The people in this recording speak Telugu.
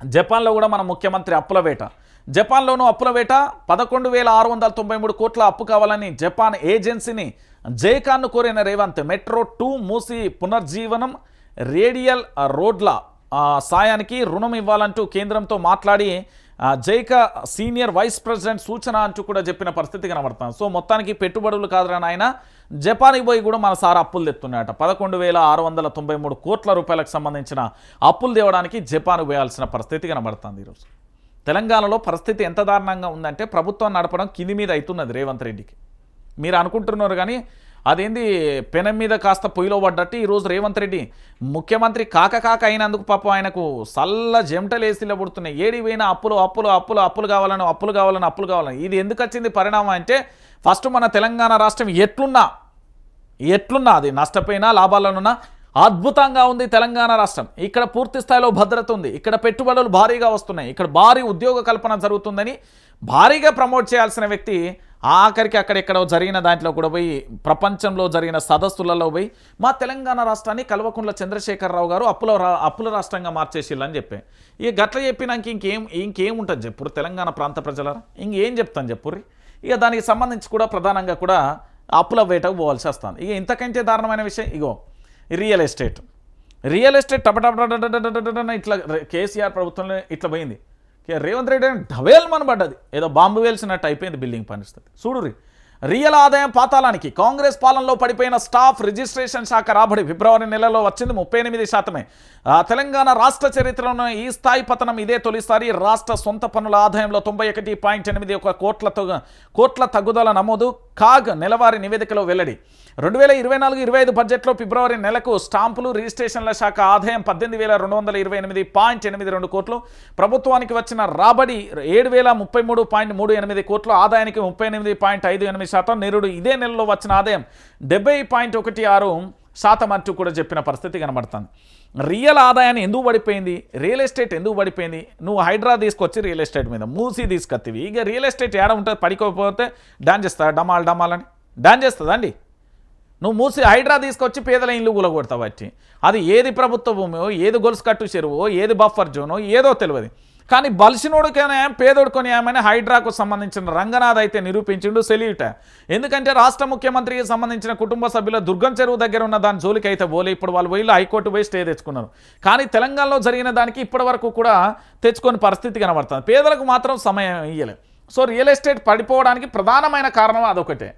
జపాన్లో కూడా మన ముఖ్యమంత్రి అప్పుల వేట. జపాన్లోనూ అప్పుల వేట. పదకొండు వేల ఆరు వందల తొంభై మూడు కోట్ల అప్పు కావాలని జపాన్ ఏజెన్సీని జైకాన్ను కోరిన రేవంత్ మెట్రో టూ మూసి పునర్జీవనం రేడియల్ రోడ్ల సాయానికి రుణం ఇవ్వాలంటూ కేంద్రంతో మాట్లాడి జైకా సీనియర్ వైస్ ప్రెసిడెంట్ సూచన అంటూ కూడా చెప్పిన పరిస్థితి కనబడుతుంది. సో మొత్తానికి పెట్టుబడులు కాదురా ఆయన జపాన్కి పోయి కూడా మన సార్ అప్పులు తెస్తున్నాయట పదకొండు వేల ఆరు వందల తొంభై మూడు కోట్ల రూపాయలకు సంబంధించిన అప్పులు తేవడానికి జపాన్ పోయాల్సిన పరిస్థితి కనబడుతుంది ఈరోజు. తెలంగాణలో పరిస్థితి ఎంత దారుణంగా ఉందంటే ప్రభుత్వం నడపడం కింది మీద అవుతున్నది రేవంత్ రెడ్డికి. మీరు అనుకుంటున్నారు కానీ అదేంది పెనం మీద కాస్త పొయ్యిలో పడ్డట్టు ఈరోజు రేవంత్ రెడ్డి ముఖ్యమంత్రి కాక కాక అయినందుకు పాపం ఆయనకు సల్ల జెమటలేసిలో పుడుతున్నాయి ఏడి పోయినా అప్పులు అప్పులు అప్పులు అప్పులు కావాలని అప్పులు కావాలని అప్పులు కావాలని. ఇది ఎందుకు వచ్చింది పరిణామం అంటే ఫస్ట్ మన తెలంగాణ రాష్ట్రం ఎట్లున్నా ఎట్లున్నా అది నష్టపోయినా లాభాలనున్నా అద్భుతంగా ఉంది తెలంగాణ రాష్ట్రం. ఇక్కడ పూర్తి స్థాయిలో భద్రత ఉంది. ఇక్కడ పెట్టుబడులు భారీగా వస్తున్నాయి. ఇక్కడ భారీ ఉద్యోగ కల్పన జరుగుతుందని భారీగా ప్రమోట్ చేయాల్సిన వ్యక్తి ఆఖరికి అక్కడెక్కడో జరిగిన దాంట్లో కూడా పోయి ప్రపంచంలో జరిగిన సదస్సులలో పోయి మా తెలంగాణ రాష్ట్రాన్ని కల్వకుంట్ల చంద్రశేఖరరావు గారు అప్పుల రా అప్పుల రాష్ట్రంగా మార్చేసిల్లని చెప్పే ఇక గట్ల చెప్పినాక ఇంకేం ఇంకేం ఉంటుంది చెప్పురు తెలంగాణ ప్రాంత ప్రజలరా ఇంకేం చెప్తాను చెప్పుర్రి ఇక దానికి సంబంధించి కూడా ప్రధానంగా కూడా అప్పుల వేటకు పోవాల్సి వస్తుంది ఇక ఇంతకంటే దారుణమైన విషయం ఇగో రియల్ ఎస్టేట్ రియల్ ఎస్టేట్ టపటపట ఇట్లా కేసీఆర్ ప్రభుత్వంలో ఇట్లా పోయింది కే- రేవంత్ రెడ్డి అని ఢవేల్ మనబడ్డది. ఏదో బాంబు వేల్సినట్టు అయిపోయింది బిల్డింగ్ పరిస్థితి. చూడురి రియల్ ఆదాయం పాతాళానికి కాంగ్రెస్ పాలనలో పడిపోయిన స్టాఫ్ రిజిస్ట్రేషన్ శాఖ రాబడి ఫిబ్రవరి నెలలో వచ్చింది ముప్పై ఎనిమిది శాతమే. తెలంగాణ రాష్ట్ర చరిత్రలో ఈ స్థాయి పతనం ఇదే తొలిసారి రాష్ట్ర సొంత పన్నుల ఆదాయంలో తొంభై ఒకటి పాయింట్ ఎనిమిది ఒక కోట్ల కోట్ల తగ్గుదల నమోదు. కాగ్ నెలవారీ నివేదికలో వెల్లడి. రెండు వేల ఇరవై నాలుగు ఇరవై ఐదు బడ్జెట్లో ఫిబ్రవరి నెలకు స్టాంపులు రిజిస్ట్రేషన్ల శాఖ ఆదాయం పద్దెనిమిది వేల రెండు వందల ఇరవై ఎనిమిది పాయింట్ ఎనిమిది రెండు కోట్లు. ప్రభుత్వానికి వచ్చిన రాబడి ఏడు వేల ముప్పై మూడు పాయింట్ మూడు ఎనిమిది కోట్లు. ఆదాయానికి ముప్పై ఎనిమిది పాయింట్ ఐదు ఎనిమిది శాతం. నిరుడు ఇదే నెలలో వచ్చిన ఆదాయం డెబ్బై పాయింట్ ఒకటి ఆరు శాతం అంటూ కూడా చెప్పిన పరిస్థితి కనబడుతుంది. రియల్ ఆదాయాన్ని ఎందుకు పడిపోయింది? రియల్ ఎస్టేట్ ఎందుకు పడిపోయింది? నువ్వు హైడ్రా తీసుకొచ్చి రియల్ ఎస్టేట్ మీద మూసి తీసుకొత్తివి. ఇక రియల్ ఎస్టేట్ ఏడ ఉంటుంది? పడిపోతే డాన్ చేస్తా డమాల్ డమాల్ అని? డాన్ చేస్తుందా అండి? నువ్వు మూసి హైడ్రా తీసుకొచ్చి పేదల ఇల్లు గులగొడతావు వచ్చి అది ఏది ప్రభుత్వ భూమో ఏది గొలుసు కట్టు చెరువో ఏది బఫర్ జోనో ఏదో తెలియదు. కానీ బలిసినోడుకైనా పేదోడుకొని ఏమైనా హైడ్రాకు సంబంధించిన రంగనాథ్ అయితే నిరూపించిండు సెల్యూట. ఎందుకంటే రాష్ట్ర ముఖ్యమంత్రికి సంబంధించిన కుటుంబ సభ్యుల దుర్గం చెరువు దగ్గర ఉన్న దాని జోలికి అయితే పోలే. ఇప్పుడు వాళ్ళు పోయి హైకోర్టు పోయి స్టే తెచ్చుకున్నారు. కానీ తెలంగాణలో జరిగిన దానికి ఇప్పటి వరకు కూడా తెచ్చుకొని పరిస్థితి కనబడుతుంది. పేదలకు మాత్రం సమయం ఇయ్యలేదు. సో రియల్ ఎస్టేట్ పడిపోవడానికి ప్రధానమైన కారణం అదొకటే.